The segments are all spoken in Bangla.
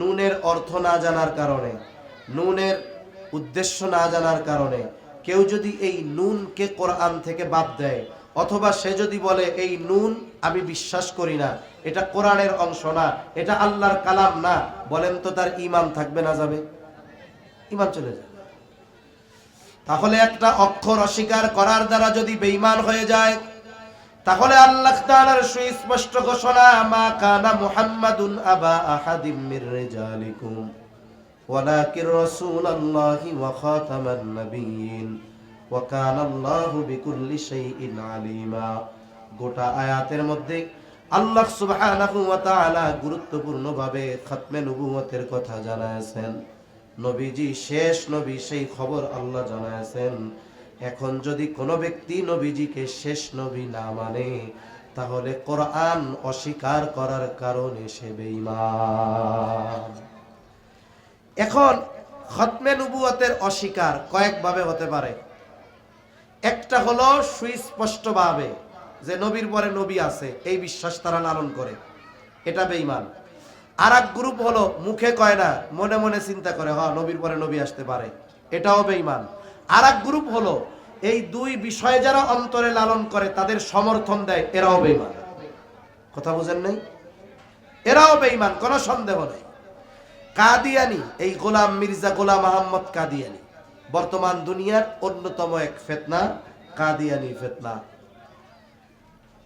নুনের অর্থ না জানার কারণে, নুনের উদ্দেশ্য না জানার কারণে কেউ যদি এই নুনকে কোরআন থেকে বাদ দেয়, অথবা সে যদি বলে, এই নুন আমি বিশ্বাস করি না, এটা কোরআনের অংশ না, এটা আল্লাহর কালাম না, বলেন তো তার ইমান থাকবে না যাবে? ইমান চলে যাবে। তাহলে একটা অক্ষর অস্বীকার করার দ্বারা যদি বেঈমান হয়ে যায় তাহলে আল্লাহ তাআলার সুস্পষ্ট ঘোষণা, মা কানা মুহাম্মাদুন আবা আহাদিম মির রিজালিকুম ওয়ালাকিন রাসূলুল্লাহি ওয়া খাতামান নাবিয়্যিন, ওয়া কানা আল্লাহু বিকুল্লি শাইইন আলিমা। গোটা আয়াতের মধ্যে আল্লাহ সুবহানাহু ওয়া তাআলা গুরুত্বপূর্ণভাবে খতমে নবুয়তের কথা জানায়ছেন। নবীজি শেষ নবী, সেই খবর আল্লাহ জানায়ছেন। এখন যদি কোনো ব্যক্তি নবীজিকে শেষ নবী না মানে তাহলে কোরআন অস্বীকার করার কারণে সে বেঈমান। এখন খতমে নবুয়তের অস্বীকার কয়েকভাবে হতে পারে। একটা হলো সুস্পষ্টভাবে যে নবীর পরে নবী আছে, এই বিশ্বাস তারা লালন করে। এটা বেঈমান। আর এক গ্রুপ হলো মুখে কয় না, মনে মনে চিন্তা করে হ নবীর পরে নবী আসতে পারে। এটাও বেঈমান। আর গ্রুপ হলো, এই দুই বিষয় যারা অন্তরে লালন করে, তাদের সমর্থন দেয়, এরাও বেঈমান। কথা বুঝেন নাই? এরাও বেঈমান, কোনো সন্দেহ নেই। কাদিয়ানি, এই গোলাম মির্জা গোলাম আহম্মদ কাদিয়ানি। বর্তমান দুনিয়ার অন্যতম এক ফেতনা, কাদিয়ানি ফেতনা।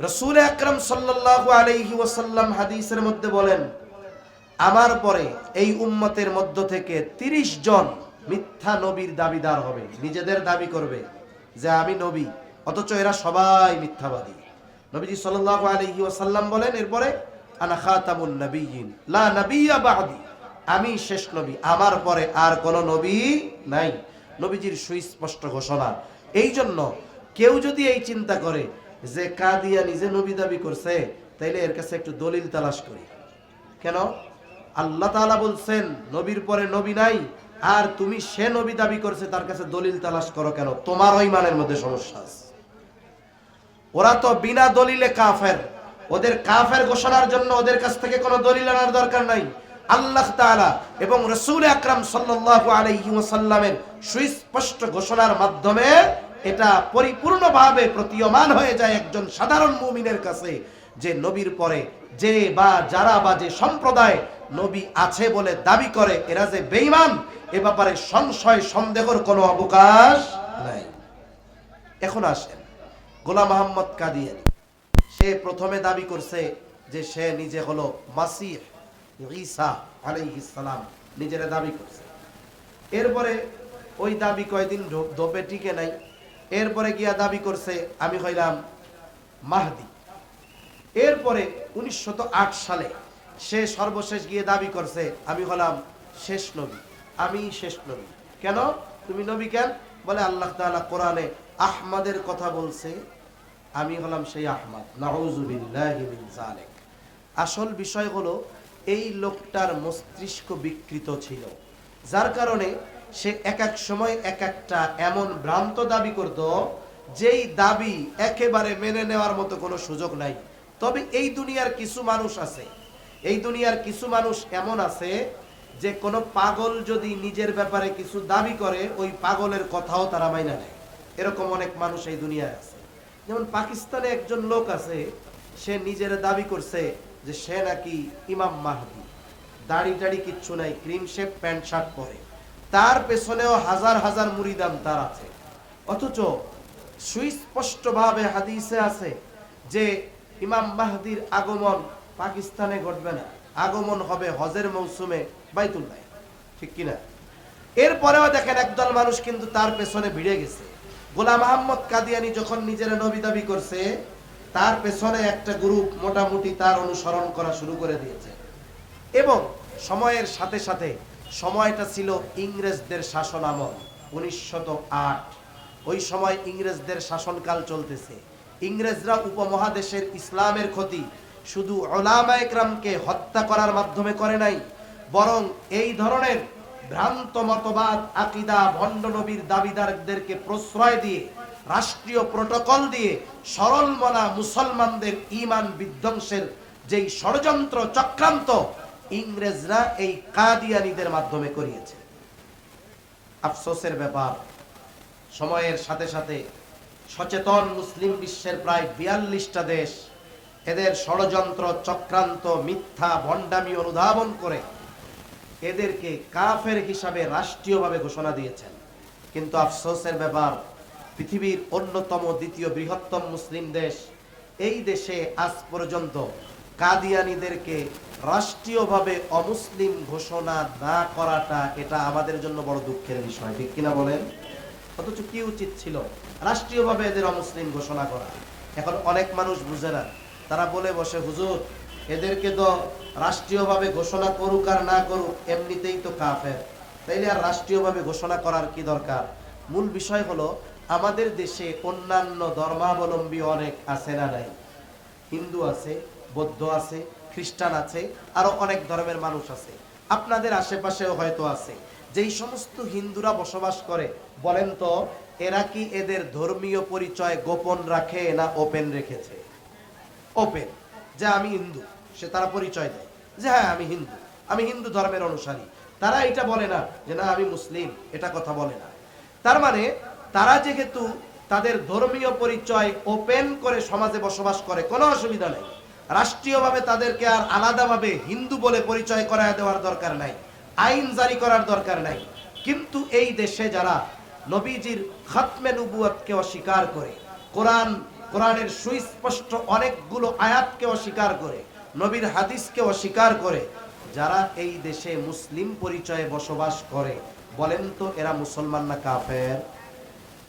রসুল আকরম সাল্লাল্লাহু আলাইহি ওয়াসাল্লাম হাদিসের মধ্যে বলেন, আমার পরে এই উম্মতের মধ্য থেকে 30 জন মিথ্যা নবীর দাবিদার হবে, নিজেদের দাবি করবে যে আমি নবী, অথচ এরা সবাই মিথ্যাবাদী। নবীজি সাল্লাল্লাহু আলাইহি ওয়াসাল্লাম বলেন, এরপরে লা নাবিয়্যা বাদি। আমি শেষ নবী, আমার পরে আর কোন নবী নাই। নবীজির সুস্পষ্ট ঘোষণা। এই জন্য কেউ যদি এই চিন্তা করে যে কাদিয়া নিজে নবী দাবি করছে, তাইলে এর কাছে একটু দলিল তালাশ করি। কেন? আল্লাহ তাআলা বলছেন, নবীর পরে নবী নাই আর তুমি সে নবী দাবি করছে, তার কাছে দলিল তালাশ করো কেন? তোমার ওই মানের মধ্যে সমস্যা আছে। ওরা তো বিনা দলিলে কাফের। ওদের কাফের ঘোষণার জন্য ওদের কাছ থেকে কোনো দলিল আনার দরকার নাই। আল্লাহ তাআলা এবং রসুল আকরাম সাল্লাল্লাহু আলাইহি ওয়াসাল্লামের সুস্পষ্ট ঘোষণার মাধ্যমে এটা পরিপূর্ণভাবে প্রতীয়মান হয়ে যায় একজন সাধারণ মুমিনের কাছে যে নবীর পরে যে বা যারা বা যে সম্প্রদায় নবী আছে বলে দাবি করে, এরা যে বেঈমান এ ব্যাপারে সংশয়, সন্দেহের কোনো অবকাশ নাই। এখন আসেন। গোলাম আহম্মদ কাদিয়ানি, সে প্রথমে দাবি করছে যে সে নিজে হলো মাসিহ ঈসা আলাইহিস সালাম, নিজের দাবি করছে। এরপরে ওই দাবি কয়দিন ধোপে টিকে নাই। এরপরে গিয়া দাবি করছে, আমি হইলাম মাহদি। এরপরে উনিশশো সালে সে সর্বশেষ গিয়ে দাবি করছে, আমি হলাম শেষ নবী। আমি শেষ নবী। কেন? তুমি নবী কেন? বলে আল্লাহ তাআলা কোরআনে আহমদের কথা বলছে, আমি হলাম সেই আহমদ। নাউজুবিল্লাহি আসল বিষয় হলো, এই লোকটার মস্তিষ্ক বিকৃত ছিল। যার কারণে সে এক এক সময় এক একটা এমন ভ্রান্ত দাবি করত, যেই দাবি একেবারে মেনে নেওয়ার মতো কোনো সুযোগ নাই। তবে এই দুনিয়ার কিছু মানুষ আছে। এই দুনিয়ার কিছু মানুষ এমন আছে যে কোনো পাগল যদি নিজের ব্যাপারে কিছু দাবি করে, ওই পাগলের কথাও তারা মাইনা নেয়। এরকম অনেক মানুষ এই দুনিয়ায় আছে। যেমন পাকিস্তানে একজন লোক আছে, সে নিজের দাবি করছে যে সে নাকি ইমাম মাহদি। দাড়ি টাড়ি কিচ্ছু নাই, ক্রিম শেপ, প্যান্ট, শার্ট পরে। তার পেছনেও হাজার হাজার মুরিদান তার আছে। অথচ সুস্পষ্টভাবে হাদিসে আছে যে ইমাম মাহদির আগমন পাকিস্তানে ঘটবে না। আগমন হবে হজের মৌসুমে বাইতুল্লাহ। ঠিক কিনা? এরপরেও দেখেন একদল মানুষ কিন্তু তার পেছনে ভিড়ে গেছে। গোলাম আহম্মদ কাদিয়ানি যখন নিজের নবী দাবি করছে, তার পেছনে একটা গ্রুপ মোটামুটি তার অনুসরণ করা শুরু করে দিয়েছে। এবং সময়ের সাথে সাথে সময়টা ছিল ইংরেজদের শাসন আমল, উনিশশত আট। ওই সময় ইংরেজদের শাসনকাল চলতেছে। ইংরেজরা উপমহাদেশের ইসলামের ক্ষতি শুধু ওলামা একরামকে হত্যা করার মাধ্যমে করে নাই, বরং এই ধরনের ভ্রান্ত মতবাদ, আকিদা, ভণ্ড নবীর দাবিদারদেরকে প্রশ্রয় দিয়ে, রাষ্ট্রীয় প্রোটোকল দিয়ে সরল মনা মুসলমানদের ইমান বিধ্বংসের যেই ষড়যন্ত্র চক্রান্ত ইংরেজরা এই কাদিয়ানিদের মাধ্যমে করিয়েছে। আফসোসের ব্যাপার, সময়ের সাথে সাথে সচেতন মুসলিম বিশ্বের প্রায় বিয়াল্লিশটা দেশ এদের ষড়যন্ত্র, চক্রান্ত, মিথ্যা, ভণ্ডামি অনুধাবন করে এদেরকে কাফের হিসাবে রাষ্ট্রীয়ভাবে ঘোষণা দিয়েছেন। কিন্তু আফসোসের ব্যাপার, পৃথিবীর অন্যতম দ্বিতীয় বৃহত্তম মুসলিম দেশ, এই দেশে আজ পর্যন্ত কাদিয়ানিদেরকে রাষ্ট্রীয়ভাবে অমুসলিম ঘোষণা না করাটা এটা আমাদের জন্য বড় দুঃখের বিষয়, ঠিক কিনা বলেন? অথচ কি উচিত ছিল রাষ্ট্রীয়ভাবে এদের অমুসলিম ঘোষণা করা? এখন অনেক মানুষ বুঝে না তারা বলে বসে, হুজুর, এদেরকে তো রাষ্ট্রীয়ভাবে ঘোষণা করুক আর না করুক, এমনিতেই তো কাফের। তাইলে আর রাষ্ট্রীয়ভাবে ঘোষণা করার কি দরকার? মূল বিষয় হলো, আমাদের দেশে অন্যান্য ধর্মাবলম্বী অনেক আছে না নাই? হিন্দু আছে, বৌদ্ধ আছে, খ্রিস্টান আছে, আরও অনেক ধর্মের মানুষ আছে। আপনাদের আশেপাশেও হয়তো আছে। যেই সমস্ত হিন্দুরা বসবাস করে, বলেন তো, এরা কি এদের ধর্মীয় পরিচয় গোপন রাখে না ওপেন রেখেছে? ওপেন যে আমি হিন্দু, সে তারা পরিচয় দেয় যে হ্যাঁ আমি হিন্দু আমি হিন্দু ধর্মের অনুসারী। তারা এটা বলে না যে না, আমি মুসলিম, এটা কথা বলে না। তার মানে তারা যেহেতু তাদের ধর্মীয় পরিচয় ওপেন করে সমাজে বসবাস করে, কোনো অসুবিধা নেই। রাষ্ট্রীয়ভাবে তাদেরকে আর আলাদাভাবে হিন্দু বলে পরিচয় করায় দেওয়ার দরকার নাই, আইন জারি করার দরকার নাই। কিন্তু এই দেশে যারা নবীজির খাতমে নবুয়াতকে অস্বীকার করে, কোরআন কোরআনের সুস্পষ্ট অনেকগুলো আয়াতকে অস্বীকার করে, নবীর হাদিসকে অস্বীকার করে, যারা এই দেশে মুসলিম পরিচয়ে বসবাস করে, বলেন তো এরা মুসলমান না কাফের?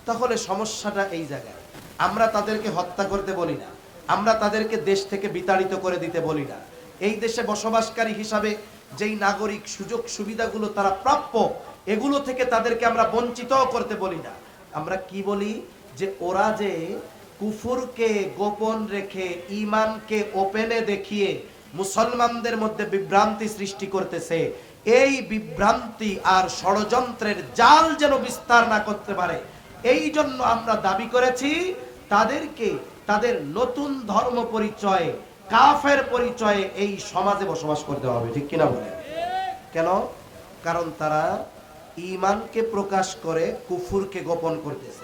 তাহলে সমস্যাটা এই জায়গায়। আমরা তাদেরকে হত্যা করতে বলি না। আমরা তাদেরকে দেশ থেকে বিতাড়িত করে দিতে বলি না। এই দেশে বসবাসকারী হিসাবে যেই নাগরিক সুযোগ সুবিধাগুলো তারা প্রাপ্য, এগুলো থেকে তাদেরকে আমরা বঞ্চিত করতে বলি না। আমরা কি বলি? যে ওরা যে কুফুরকে গোপন রেখে ইমানকে ওপেনে দেখিয়ে মুসলমানদের মধ্যে বিভ্রান্তি সৃষ্টি করতেছে। এই বিভ্রান্তি আর ষড়যন্ত্রের জাল যেন বিস্তার না করতে পারে, এই জন্য আমরা দাবি করেছি তাদেরকে তাদের নতুন ধর্ম পরিচয়ে, কাফের পরিচয়ে এই সমাজে বসবাস করতে হবে, ঠিক কিনা বলে? কেন? কারণ তারা ইমানকে প্রকাশ করে কুফুরকে গোপন করতেছে।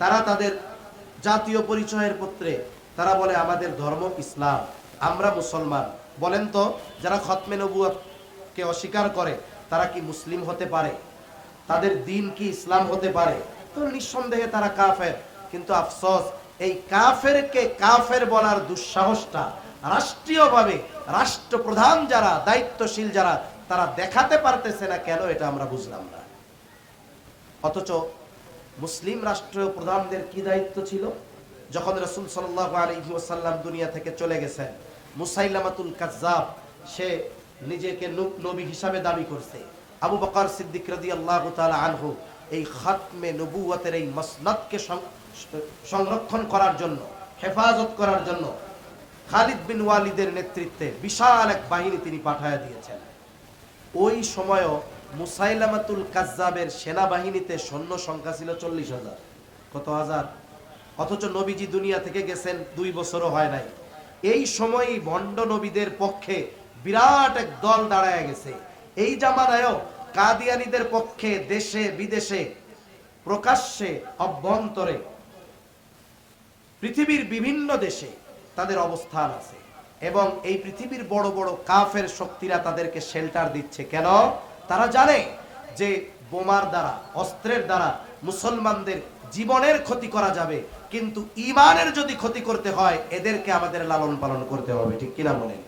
তারা তাদের জাতীয় পরিচয়ের পত্রে তারা বলে আমাদের ধর্ম ইসলাম, আমরা মুসলমান। বলেন তো, যারা খতমে নবুয়কে অস্বীকার করে, তারা কি মুসলিম হতে পারে? তাদের দিন কি ইসলাম হতে পারে? তো নিঃসন্দেহে তারা কাফের। কিন্তু আফসোস, এই কাফেরকে কাফের বলার দুঃসাহসটা রাষ্ট্রীয়ভাবে রাষ্ট্রপ্রধান যারা, দায়িত্বশীল যারা, তারা দেখাতে পারতেছে না কেন, এটা আমরা বুঝলাম না। অথচ মুসলিম রাষ্ট্র প্রধানদের কি দায়িত্ব ছিল? যখন রসুল সাল্লাহ দুনিয়া থেকে চলে গেছেন, মুসাইলামাতুল কাজ্জাব, সে নিজেকে নব- হিসাবে দাবি করছে। আবু বকর সিদ্দিক রদি আল্লাহ আনহু এই খাতমে নবুয়তের এই মসনদকে সংরক্ষণ করার জন্য, হেফাজত করার জন্য খালিদ বিন ওয়ালিদের নেতৃত্বে বিশাল এক বাহিনী তিনি পাঠায় দিয়েছেন। ওই সময়ও মুসাইলামাতুল সেনাবাহিনীতে সৈন্য সংখ্যা ছিল চল্লিশ হাজার। কত হাজার? অথচ নবীজি দুনিয়া থেকে গেছেন দুই বছরও হয় নাই। এই সময়ই ভণ্ড নবীদের পক্ষে বিরাট এক দল দাঁড়ায় গেছে। এই জামানায়ও কাদিয়ানিদের পক্ষে দেশে, বিদেশে, প্রকাশ্যে, অভ্যন্তরে, পৃথিবীর বিভিন্ন দেশে তাদের অবস্থান আছে। এবং এই পৃথিবীর বড় বড় কাফের শক্তিরা তাদেরকে শেল্টার দিচ্ছে। কেন? তারা জানে যে বোমার দ্বারা, অস্ত্রের দ্বারা মুসলমানদের জীবনের ক্ষতি করা যাবে। কিন্তু ইমানের যদি ক্ষতি করতে হয়, এদেরকে আমাদের লালন পালন করতে হবে, ঠিক কিনা বলেন?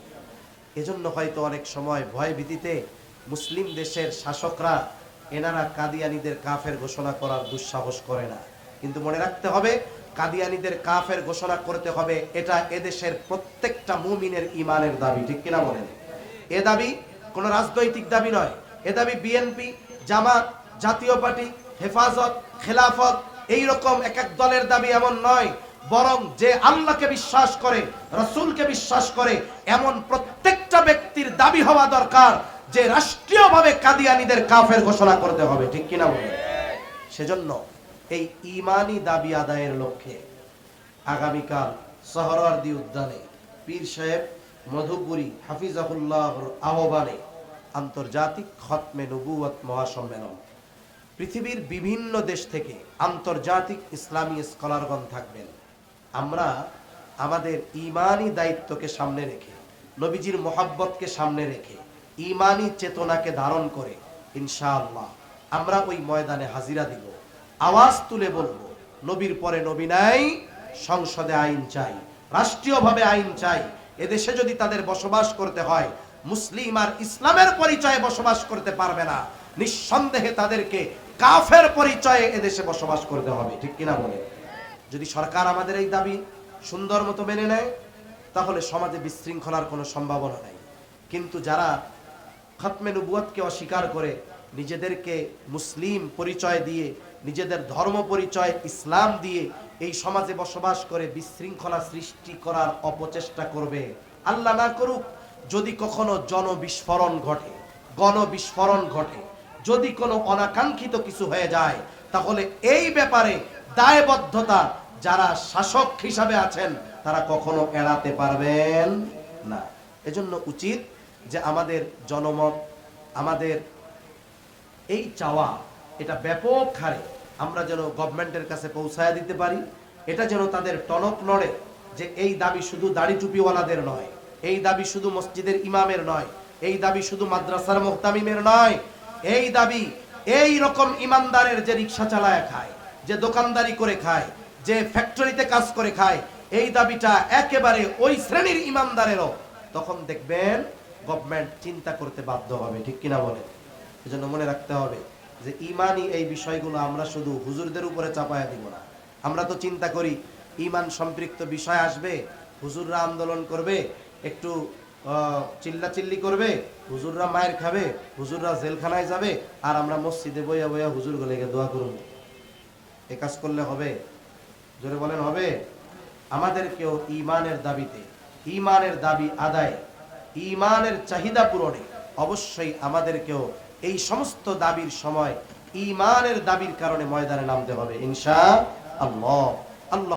এজন্য হয়তো অনেক সময় ভয় ভীতিতে মুসলিম দেশের শাসকরা এনারা কাদিয়ানিদের কাফের ঘোষণা করার দুঃসাহস করে না। কিন্তু মনে রাখতে হবে, কাদিয়ানিদের কাফের ঘোষণা করতে হবে, এটা এদেশের প্রত্যেকটা মুমিনের ইমানের দাবি, ঠিক কিনা বলেন? এ দাবি কোনো রাজনৈতিক দাবি নয়। এ দাবি বিএনপি, জামাত, জাতীয় পার্টি, হেফাজত, খেলাফত, এই রকম এক এক দলের দাবি এমন নয়। বরং যে আল্লাহকে বিশ্বাস করে, রসুলকে বিশ্বাস করে, এমন প্রত্যেকটা ব্যক্তির দাবি হওয়া দরকার যে রাষ্ট্রীয়ভাবে কাদিয়ানিদের কাফের ঘোষণা করতে হবে। ঠিক কিনা বলে সেজন্য এই ইমানি দাবি আদায়ের লক্ষ্যে আগামীকাল সহরার্দি উদ্যানে পীর সাহেব মধুপুরী হাফিজাহুল্লাহর আহ্বানে আন্তর্জাতিক খতমে নবুয়ত মহাসম্মেলন। পৃথিবীর বিভিন্ন দেশ থেকে আন্তর্জাতিক ইসলামী স্কলারগণ থাকবেন। আমরা আমাদের ইমানি দায়িত্বকে সামনে রেখে, নবীজির মোহাব্বতকে সামনে রেখে ইমানি চেতনাকে ধারণ করে, ইনশাআল্লাহ, আমরা ওই ময়দানে হাজিরা দিব। আওয়াজ তুলে বলব, নবীর পরে নবী নাই, সংসদে আইন চাই, রাষ্ট্রীয়ভাবে আইন চাই, এদেশে যদি তাদের বসবাস করতে হয় মুসলিম আর ইসলামের পরিচয়ে বসবাস করতে পারবে না। নিঃসন্দেহে তাদেরকে কাফের পরিচয়ে এদেশে বসবাস করতে হবে, ঠিক কিনা বলে? যদি সরকার আমাদের এই দাবি সুন্দর মতো মেনে নেয়, তাহলে সমাজে বিশৃঙ্খলার কোনো সম্ভাবনা নাই। কিন্তু যারা খতমে নবুয়তকে অস্বীকার করে নিজেদেরকে মুসলিম পরিচয় দিয়ে, নিজেদের ধর্ম পরিচয়, ইসলাম দিয়ে এই সমাজে বসবাস করে বিশৃঙ্খলা সৃষ্টি করার অপচেষ্টা করবে, আল্লাহ না করুক যদি কখনো জনবিস্ফোরণ ঘটে, গণবিস্ফোরণ ঘটে, যদি কোনো অনাকাঙ্ক্ষিত কিছু হয়ে যায়, তাহলে এই ব্যাপারে দায়বদ্ধতা যারা শাসক হিসাবে আছেন, তারা কখনো এড়াতে পারবেন না। এজন্য উচিত যে আমাদের জনমত, আমাদের এই চাওয়া, এটা ব্যাপক হারে আমরা যেন গভর্নমেন্টের কাছে পৌঁছায় দিতে পারি। এটা যেন তাদের টনক নড়ে যে এই দাবি শুধু দাড়ি টুপিওয়ালাদের নয় এই দাবি শুধু মসজিদের ইমামের নয়, এই দাবি শুধু মাদ্রাসার মোহতামিমের নয়, এই দাবি এই রকম ইমানদারের যে রিক্সা চালায় খায়, যে দোকানদারি করে খায়, যে ফ্যাক্টরিতে কাজ করে খায়, এই দাবিটা একেবারে ওই শ্রেণির ইমানদারেরও। তখন দেখবেন গভর্নমেন্ট চিন্তা করতে বাধ্য হবে, ঠিক কিনা বলে এজন্য মনে রাখতে হবে যে ইমানই এই বিষয়গুলো আমরা শুধু হুজুরদের উপরে চাপায়া দিব না। আমরা তো চিন্তা করি, ইমান সম্পৃক্ত বিষয় আসবে, হুজুররা আন্দোলন করবে একটু আহ, চিল্লাচিল্লি করবে হুজুররা মায়ের খাবে হুজুররা জেলখানায় যাবে আর আমরা মসজিদে বইয়া বইয়া হুজুর গলেকে দোয়া করুন। এ কাজ করলে হবে। জোরে বলেন হবে। আমাদেরকেও ইমানের দাবিতে ইমানের দাবি আদায় ইমানের চাহিদা পূরণে অবশ্যই আমাদেরকেও এই সমস্ত দাবির সময় ইমানের দাবির কারণে ময়দানে নামতে হবে ইনশা আল্লাহ। আল্লাহ